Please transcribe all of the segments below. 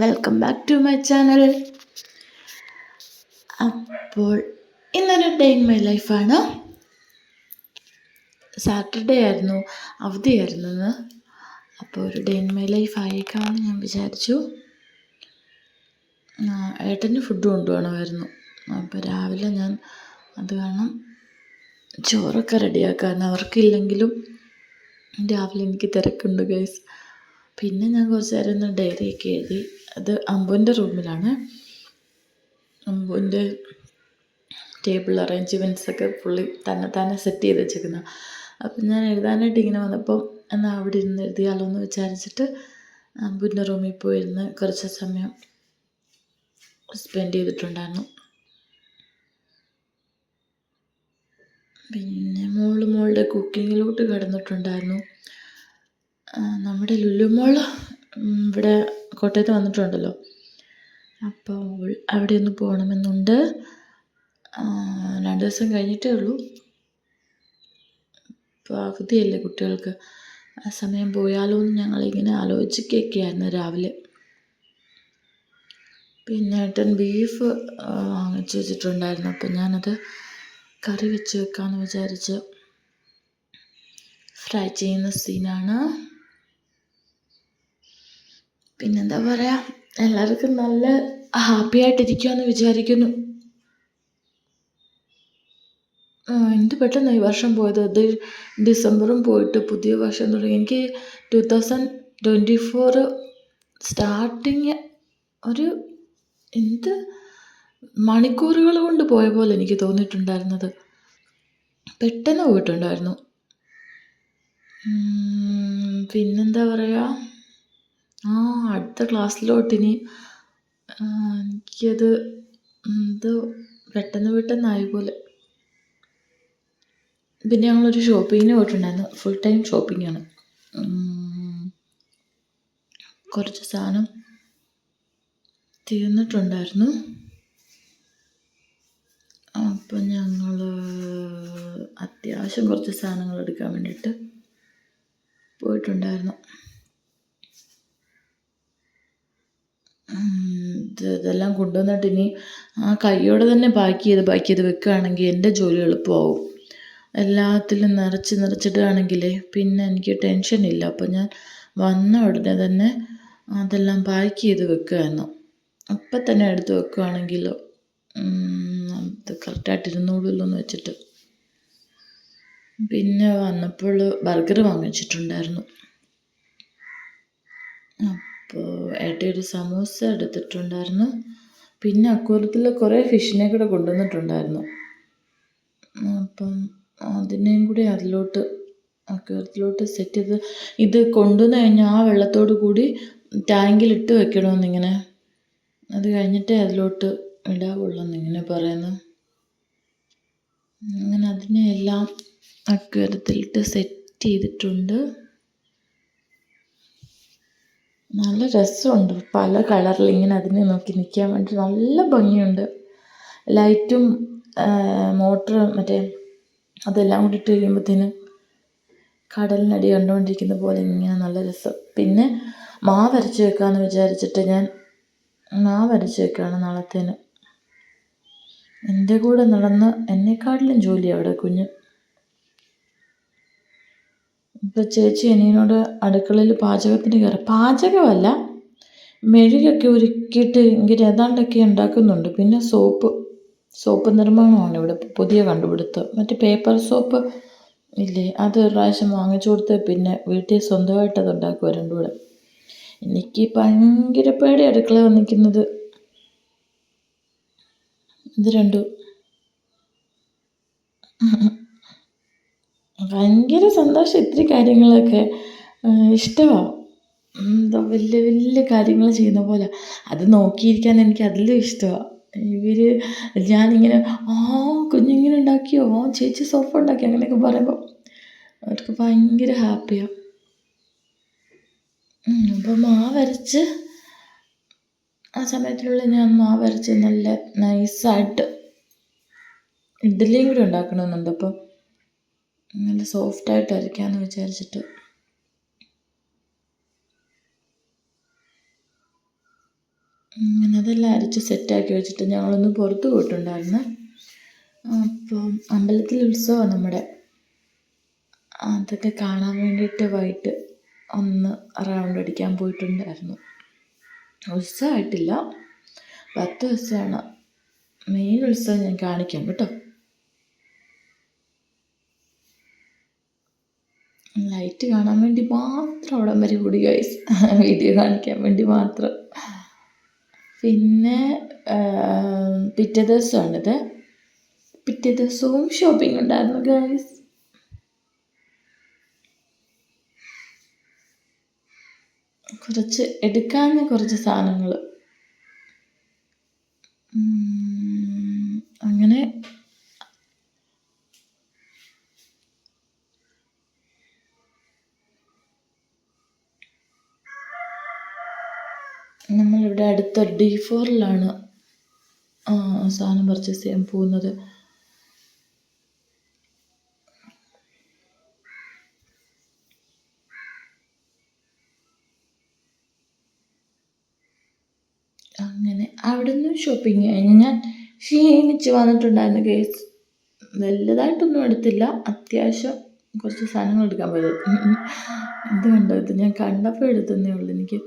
Welcome back to my channel അപ്പോൾ ഇന്നൊരു day in my ലൈഫാണ് സാറ്റർഡേ ആയിരുന്നു അവധിയായിരുന്നു അപ്പോൾ ഒരു ഡേ ഇൻ മൈ ലൈഫ് ആയേക്കാമെന്ന് ഞാൻ വിചാരിച്ചു. ഏട്ടന് ഫുഡ് കൊണ്ടുപോകണമായിരുന്നു. അപ്പോൾ രാവിലെ ഞാൻ അത് കാരണം ചോറൊക്കെ റെഡിയാക്കാൻ. അവർക്കില്ലെങ്കിലും രാവിലെ എനിക്ക് തിരക്കുണ്ട് ഗൈസ് പിന്നെ ഞാൻ കുറച്ച് നേരം ഒന്ന് ഡയറിയൊക്കെ എഴുതി. അത് അമ്പുവിന്റെ റൂമിലാണ്. അമ്പുവിന്റെ ടേബിൾ അറേഞ്ച്മെന്റ്സ് ഒക്കെ പുള്ളി തന്നെ തന്നെ സെറ്റ് ചെയ്ത് വെച്ചേക്കുന്ന. അപ്പം ഞാൻ എഴുതാനായിട്ട് ഇങ്ങനെ വന്നപ്പോൾ എന്നാൽ അവിടെ ഇരുന്ന് എഴുതിയാലോ എന്ന് വിചാരിച്ചിട്ട് അമ്പുവിന്റെ റൂമിൽ പോയിരുന്ന് കുറച്ച് സമയം സ്പെൻഡ് ചെയ്തിട്ടുണ്ടായിരുന്നു. പിന്നെ മോൾ മോളുടെ കുക്കിങ്ങിലോട്ട് കടന്നിട്ടുണ്ടായിരുന്നു. നമ്മുടെ ലുലു മോൾ ഇവിടെ കോട്ടയത്ത് വന്നിട്ടുണ്ടല്ലോ. അപ്പോൾ അവിടെ ഒന്ന് പോകണമെന്നുണ്ട്. രണ്ട് ദിവസം കഴിഞ്ഞിട്ടേ ഉള്ളൂ. ഇപ്പോൾ അവധിയല്ലേ കുട്ടികൾക്ക്. ആ സമയം പോയാലോ എന്ന് ഞങ്ങളിങ്ങനെ ആലോചിക്കുകയൊക്കെയായിരുന്നു രാവിലെ. പിന്നെ ഏട്ടൻ ബീഫ് വാങ്ങിച്ചു വെച്ചിട്ടുണ്ടായിരുന്നു. അപ്പം ഞാനത് കറി വെച്ച് വെക്കാമെന്ന് വിചാരിച്ച് ഫ്രൈ ചെയ്യുന്ന സീനാണ് പിന്നെന്താ പറയുക എല്ലാവർക്കും നല്ല ഹാപ്പി ആയിട്ടിരിക്കുമെന്ന് വിചാരിക്കുന്നു. എന്ത് പെട്ടെന്ന് ഈ വർഷം പോയത്? അത് ഡിസംബറും പോയിട്ട് പുതിയ വർഷം തുടങ്ങി. എനിക്ക് two thousand twenty four starting ഒരു എന്ത് മണിക്കൂറുകൾ കൊണ്ട് പോയ പോലെ എനിക്ക് തോന്നിയിട്ടുണ്ടായിരുന്നത്. പെട്ടെന്ന് പോയിട്ടുണ്ടായിരുന്നു. പിന്നെന്താ പറയുക ക്ലാസ്സിലോട്ട് ഇനി എനിക്കത് എന്തോ പെട്ടെന്ന് പെട്ടെന്നായി പോലെ. പിന്നെ ഞങ്ങളൊരു ഷോപ്പിങ്ങിന് പോയിട്ടുണ്ടായിരുന്നു. ഫുൾ ടൈം ഷോപ്പിംഗ് ആണ്. കുറച്ച് സാധനം തീർന്നിട്ടുണ്ടായിരുന്നു. അപ്പം ഞങ്ങൾ അത്യാവശ്യം കുറച്ച് സാധനങ്ങൾ എടുക്കാൻ വേണ്ടിയിട്ട് പോയിട്ടുണ്ടായിരുന്നു ഉം, ഇത് ഇതെല്ലാം കൊണ്ടുവന്നിട്ട് ഇനി ആ കൈയോടെ തന്നെ പാക്ക് ചെയ്ത് പാക്ക് ചെയ്ത് വെക്കുകയാണെങ്കിൽ എന്റെ ജോലി എളുപ്പമാവും. എല്ലാത്തിലും നിറച്ച് നിറച്ചിടുകയാണെങ്കിൽ പിന്നെ എനിക്ക് ടെൻഷനില്ല അപ്പം ഞാൻ വന്ന ഉടനെ തന്നെ അതെല്ലാം പാക്ക് ചെയ്ത് വെക്കുമായിരുന്നു അപ്പം തന്നെ എടുത്ത് വെക്കുകയാണെങ്കിൽ അത് കറക്റ്റായിട്ട് ഇരുന്നോളൂല്ലോ എന്ന് വെച്ചിട്ട്. പിന്നെ വന്നപ്പോൾ ബർഗർ വാങ്ങിച്ചിട്ടുണ്ടായിരുന്നു. അപ്പോൾ ഏട്ട ഒരു സമൂസ എടുത്തിട്ടുണ്ടായിരുന്നു. പിന്നെ അക്കൂറത്തിൽ കുറേ ഫിഷിനെ കൂടെ കൊണ്ടുവന്നിട്ടുണ്ടായിരുന്നു. അപ്പം അതിനെയും കൂടി അതിലോട്ട് അക്കൂറത്തിലോട്ട് സെറ്റ് ചെയ്ത് ഇത് കൊണ്ടുവന്ന് കഴിഞ്ഞാൽ ആ വെള്ളത്തോട് കൂടി ടാങ്കിലിട്ട് വെക്കണമെന്നിങ്ങനെ അത് കഴിഞ്ഞിട്ടേ അതിലോട്ട് ഇടാവുള്ളൂ എന്നിങ്ങനെ പറയുന്നു. അങ്ങനെ അതിനെ എല്ലാം അക്കൂരത്തിലിട്ട് സെറ്റ് ചെയ്തിട്ടുണ്ട്. നല്ല രസമുണ്ട്. പല കളറിൽ ഇങ്ങനെ അതിനെ നോക്കി നിൽക്കാൻ വേണ്ടി നല്ല ഭംഗിയുണ്ട്. ലൈറ്റും മോട്ടർ മറ്റേ അതെല്ലാം കൂടി ഇട്ട് കഴിയുമ്പോഴത്തേന് കടലിനടി കണ്ടുകൊണ്ടിരിക്കുന്ന പോലെ ഇങ്ങനെ നല്ല രസം. പിന്നെ മാവരച്ച് വെക്കാമെന്ന് വിചാരിച്ചിട്ട് ഞാൻ മാവരച്ച് വെക്കുകയാണ് നാളത്തേന്. എന്റെ കൂടെ നടന്ന് എന്നെക്കാട്ടിലും ജോലി അവിടെ കുഞ്ഞ്. ഇപ്പം ചേച്ചി അനിയനോട് അടുക്കളയിൽ പാചകത്തിന് കയറി. പാചകമല്ല മെഴുകൊക്കെ ഉരുക്കിയിട്ട് ഇങ്ങനെ ഏതാണ്ടൊക്കെ ഉണ്ടാക്കുന്നുണ്ട്. പിന്നെ സോപ്പ് സോപ്പ് നിർമ്മാണമാണ് ഇവിടെ പുതിയ കണ്ടുപിടുത്തം. മറ്റേ പേപ്പർ സോപ്പ് ഇല്ലേ അത് ഒരു പ്രാവശ്യം വാങ്ങിച്ചു കൊടുത്ത് പിന്നെ വീട്ടിൽ സ്വന്തമായിട്ട് അത് ഉണ്ടാക്കുക രണ്ടും കൂടെ എനിക്ക് ഭയങ്കര പേടി അടുക്കള വന്നിരിക്കുന്നത്. ഇത് രണ്ടും. ഭയങ്കര സന്തോഷം ഇത്തിരി കാര്യങ്ങളൊക്കെ ഇഷ്ടമാണ് എന്താ വലിയ വലിയ കാര്യങ്ങൾ ചെയ്യുന്ന പോലെ. അത് നോക്കിയിരിക്കാൻ എനിക്ക് അതിലും ഇഷ്ടമാണ് ഇവർ ഞാനിങ്ങനെ ആ കുഞ്ഞിങ്ങനെ ഉണ്ടാക്കിയോ? ആ ചേച്ചി സോഫ ഉണ്ടാക്കി. അങ്ങനെയൊക്കെ പറയുമ്പോൾ അവർക്ക് ഭയങ്കര ഹാപ്പിയാണ് അപ്പോൾ മാവരച്ച് ആ സമയത്തിനുള്ളിൽ ഞാൻ മാവരച്ച് നല്ല നൈസായിട്ട് ഇഡ്ഡലിയും കൂടി ഉണ്ടാക്കണമെന്നുണ്ട്. അപ്പോൾ നല്ല സോഫ്റ്റായിട്ട് അരയ്ക്കാമെന്ന് വിചാരിച്ചിട്ട്. അതെല്ലാം അരച്ച് സെറ്റാക്കി വെച്ചിട്ട് ഞങ്ങളൊന്ന് പുറത്ത് പോയിട്ടുണ്ടായിരുന്നു. അപ്പം അമ്പലത്തിൽ ഉത്സവമാണ് നമ്മുടെ. അതൊക്കെ കാണാൻ വേണ്ടിയിട്ട് വൈകിട്ട് ഒന്ന് റൗണ്ട് അടിക്കാൻ പോയിട്ടുണ്ടായിരുന്നു. ഉത്സവമായിട്ടില്ല. പത്ത് ദിവസമാണ്. മെയിൻ ഉത്സവം ഞാൻ കാണിക്കാം കേട്ടോ. ലൈറ്റ് കാണാൻ വേണ്ടി മാത്രം അവിടം വരെ കൂടി ഗൈസ് വീഡിയോ കാണിക്കാൻ വേണ്ടി മാത്രം. പിന്നെ പിറ്റേ ദിവസമാണിത്. പിറ്റേ ദിവസവും ഷോപ്പിംഗ് ഉണ്ടായിരുന്നു ഗൈസ് കുറച്ച് എടുക്കാൻ കുറച്ച് സാധനങ്ങൾ അങ്ങനെ നമ്മളിവിടെ അടുത്ത ഡി ഫോറിലാണ് സാധനം പർച്ചേസ് ചെയ്യാൻ പോകുന്നത്. അങ്ങനെ അവിടെ നിന്ന് ഷോപ്പിംഗ് കഴിഞ്ഞ് ഞാൻ ക്ഷീണിച്ച് വന്നിട്ടുണ്ടായിരുന്നു കേസ് വലുതായിട്ടൊന്നും എടുത്തില്ല അത്യാവശ്യം കുറച്ച് സാധനങ്ങൾ എടുക്കാൻ പോയത്. എന്തുകൊണ്ടോ ഇത് ഞാൻ കണ്ടപ്പോൾ എടുത്തതേ ഉള്ളൂ എനിക്ക്.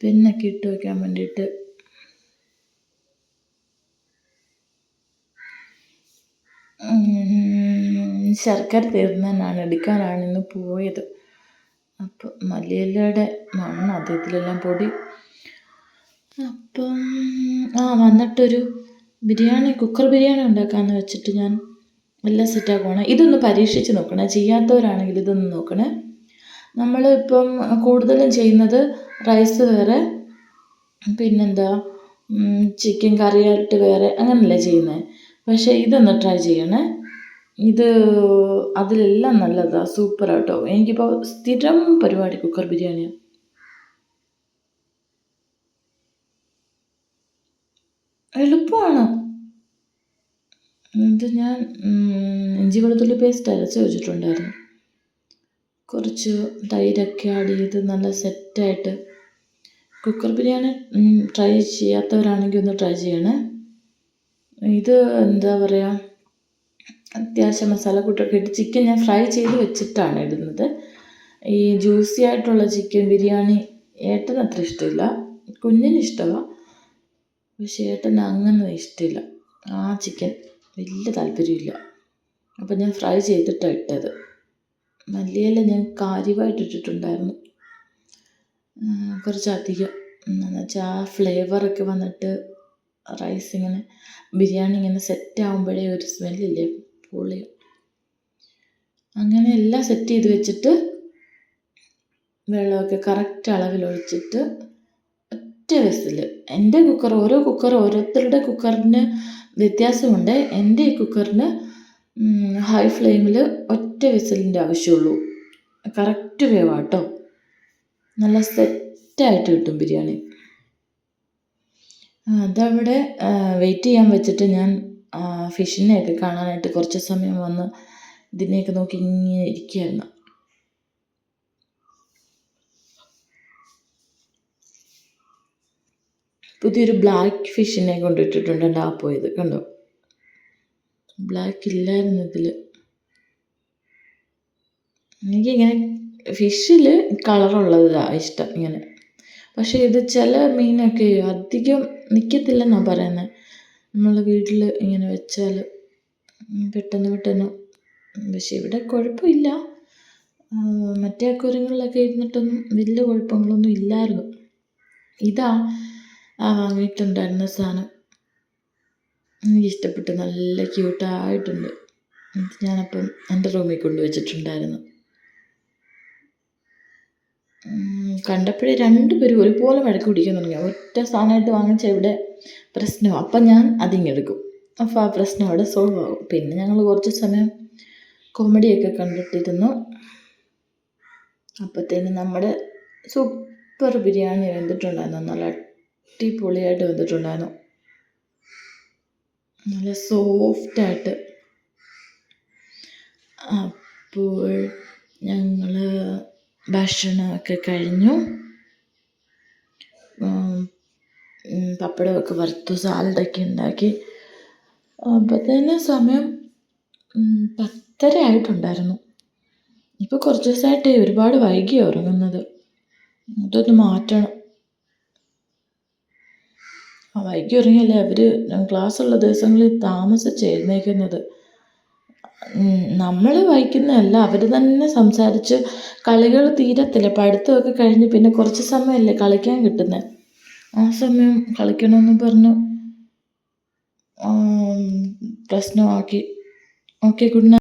പെന്നൊക്കെ ഇട്ട് വയ്ക്കാൻ വേണ്ടിയിട്ട്. ശർക്കര തീർന്നാണ് എടുക്കാനാണ് ഇന്ന് പോയത്. അപ്പം മല്ലിയിലയുടെ മണ്ണ് അദ്ദേഹത്തിലെല്ലാം പൊടി. അപ്പം ആ വന്നിട്ടൊരു ബിരിയാണി കുക്കർ ബിരിയാണി ഉണ്ടാക്കാമെന്ന് വെച്ചിട്ട് ഞാൻ എല്ലാം സെറ്റാക്കുവാണ് ഇതൊന്ന് പരീക്ഷിച്ച് നോക്കണേ. ചെയ്യാത്തവരാണെങ്കിൽ ഇതൊന്ന് നോക്കണേ. നമ്മൾ ഇപ്പം കൂടുതലും ചെയ്യുന്നത് റൈസ് വേറെ പിന്നെന്താ ചിക്കൻ കറിയായിട്ട് വേറെ അങ്ങനെയല്ലേ ചെയ്യുന്നത് പക്ഷേ ഇതൊന്ന് ട്രൈ ചെയ്യണേ. ഇത് അതിലെല്ലാം നല്ലതാണ് സൂപ്പറാട്ടോ എനിക്കിപ്പോൾ സ്ഥിരം പരിപാടി കുക്കർ ബിരിയാണി എളുപ്പമാണ് ഇത് ഞാൻ ഇഞ്ചി വെളുത്തുള്ളി പേസ്റ്റ് അരച്ച് വെച്ചിട്ടുണ്ടായിരുന്നു. കുറച്ച് തൈരൊക്കെ ആഡ് ചെയ്ത് നല്ല സെറ്റായിട്ട്. കുക്കർ ബിരിയാണി ട്രൈ ചെയ്യാത്തവരാണെങ്കിൽ ഒന്ന് ട്രൈ ചെയ്യണേ. ഇത് എന്താ പറയുക അത്യാവശ്യം മസാലക്കൂട്ടൊക്കെ ഇട്ട് ചിക്കൻ ഞാൻ ഫ്രൈ ചെയ്ത് വെച്ചിട്ടാണ് ഇടുന്നത്. ഈ ജ്യൂസി ആയിട്ടുള്ള ചിക്കൻ ബിരിയാണി ഏട്ടന് അത്ര ഇഷ്ടമില്ല. കുഞ്ഞിന് ഇഷ്ടമാണ് പക്ഷേ ഏട്ടന് അങ്ങനെ ഇഷ്ടമില്ല. ആ ചിക്കൻ വലിയ താല്പര്യമില്ല. അപ്പം ഞാൻ ഫ്രൈ ചെയ്തിട്ടാണ് ഇട്ടത്. മല്ലിയില ഞാൻ കാര്യമായിട്ട് ഇട്ടിട്ടുണ്ടായിരുന്നു. കുറച്ചധികം. എന്താണെന്ന് വെച്ചാൽ ആ ഫ്ലേവറൊക്കെ വന്നിട്ട് റൈസ് ഇങ്ങനെ ബിരിയാണി ഇങ്ങനെ സെറ്റ് ആകുമ്പോഴേ ഒരു സ്മെല്ലില്ലേ പൊളി അങ്ങനെ എല്ലാം സെറ്റ് ചെയ്ത് വെച്ചിട്ട് വെള്ളമൊക്കെ കറക്റ്റ് അളവിൽ ഒഴിച്ചിട്ട് ഒറ്റ വിസിൽ എന്റെ കുക്കർ ഓരോ കുക്കർ ഓരോരുത്തരുടെ കുക്കറിന് വ്യത്യാസമുണ്ട്. എന്റെ ഈ കുക്കറിന് ഹൈ ഫ്ലെയിമിൽ ഒറ്റ വിസിലിന്റെ ആവശ്യമുള്ളൂ. കറക്റ്റ് വേവാട്ടോ നല്ല സെറ്റായിട്ട് കിട്ടും ബിരിയാണി. അതവിടെ വെയിറ്റ് ചെയ്യാൻ വെച്ചിട്ട് ഞാൻ ഫിഷിനെയൊക്കെ കാണാനായിട്ട് കുറച്ച് സമയം വന്ന് ഇതിനെയൊക്കെ നോക്കി ഇങ്ങനെ ഇരിക്കുകയായിരുന്നു പുതിയൊരു ബ്ലാക്ക് ഫിഷിനെ കൊണ്ടിട്ടിട്ടുണ്ട് ആ പോയത്. കണ്ടോ? ബ്ലാക്ക് ഇല്ലായിരുന്നു ഇതിൽ എനിക്കിങ്ങനെ ഫിഷിൽ കളറുള്ളതാണ് ഇഷ്ടം ഇങ്ങനെ. പക്ഷേ ഇത് ചില മീനൊക്കെ അധികം നിൽക്കത്തില്ലെന്നാണ് പറയുന്നത് നമ്മൾ വീട്ടിൽ ഇങ്ങനെ വെച്ചാൽ പെട്ടെന്ന് പെട്ടെന്ന്. പക്ഷെ ഇവിടെ കുഴപ്പമില്ല. മറ്റേ അക്വേറിയങ്ങളിലൊക്കെ ഇരുന്നിട്ടൊന്നും വലിയ കുഴപ്പങ്ങളൊന്നും ഇല്ലായിരുന്നു. ഇതാ ആ വാങ്ങിയിട്ടുണ്ടായിരുന്ന സാധനം എനിക്കിഷ്ടപ്പെട്ടു നല്ല ക്യൂട്ടായിട്ടുണ്ട്. ഞാനപ്പം എന്റെ റൂമിൽ കൊണ്ടുവച്ചിട്ടുണ്ടായിരുന്നു കണ്ടപ്പോഴേ രണ്ടുപേരും ഒരുപോലെ വഴക്ക് പിടിക്കാൻ തുടങ്ങി. ഒറ്റ സാധനമായിട്ട് വാങ്ങിച്ച ഇവിടെ പ്രശ്നമാണ് അപ്പം ഞാൻ അതിങ്ങെടുക്കും അപ്പോൾ ആ പ്രശ്നം അവിടെ സോൾവ് ആകും പിന്നെ ഞങ്ങൾ കുറച്ച് സമയം കോമഡിയൊക്കെ കണ്ടിട്ടിരുന്നു. അപ്പോഴത്തേന് നമ്മുടെ സൂപ്പർ ബിരിയാണി വെന്തിട്ടുണ്ടായിരുന്നു. നല്ല അടിപൊളിയായിട്ട് വെന്തിട്ടുണ്ടായിരുന്നു. നല്ല സോഫ്റ്റായിട്ട്. അപ്പോൾ ഞങ്ങൾ ഭക്ഷണമൊക്കെ കഴിഞ്ഞു. പപ്പടമൊക്കെ വറുത്തു സാലഡൊക്കെ ഉണ്ടാക്കി. അപ്പോഴത്തേന് സമയം പത്തര ആയിട്ടുണ്ടായിരുന്നു. ഇപ്പോൾ കുറച്ച് ദിവസമായിട്ടേ ഒരുപാട് വൈകി ഉറങ്ങുന്നത്. അതൊന്ന് മാറ്റണം. വൈകി ഇറങ്ങിയല്ലേ അവർ ക്ലാസ്സുള്ള ദിവസങ്ങളിൽ താമസിച്ച് എഴുന്നേക്കുന്നത്? നമ്മൾ വായിക്കുന്നതല്ല അവർ തന്നെ സംസാരിച്ച് കളികൾ തീരത്തില്ല? പഠിത്തമൊക്കെ കഴിഞ്ഞ് പിന്നെ കുറച്ച് സമയമല്ലേ കളിക്കാൻ കിട്ടുന്നത് ആ സമയം കളിക്കണമെന്ന് പറഞ്ഞു. പ്രശ്നമാക്കി. Okay good night